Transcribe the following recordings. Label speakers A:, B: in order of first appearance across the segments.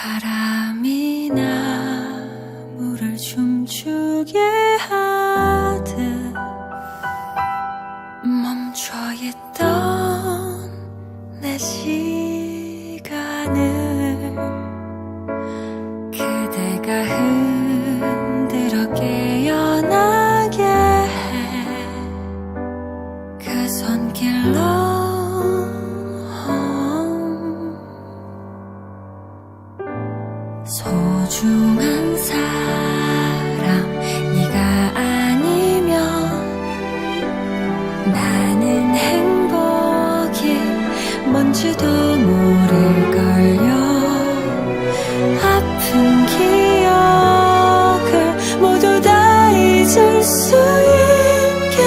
A: 바람이 나무를 춤추게 소중한 사람 네가 아니면 나는 행복이 뭔지도 모를걸요. 아픈 기억을 모두 다 잊을 수 있게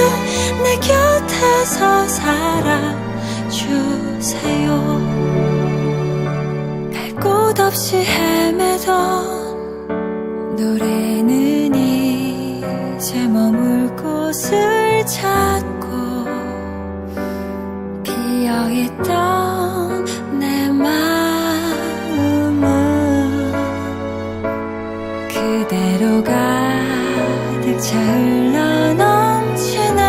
A: 내 곁에서 살아주세요 없이 헤매던 노래는 이제 머물 곳을 찾고 비어있던 내 마음은 그대로 가득 차 흘러 넘치네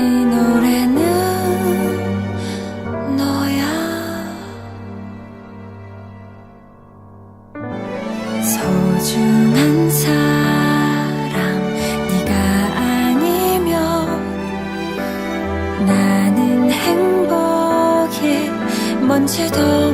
A: 이 노래 소중한 사람 네가 아니면 나는 행복이 뭔지도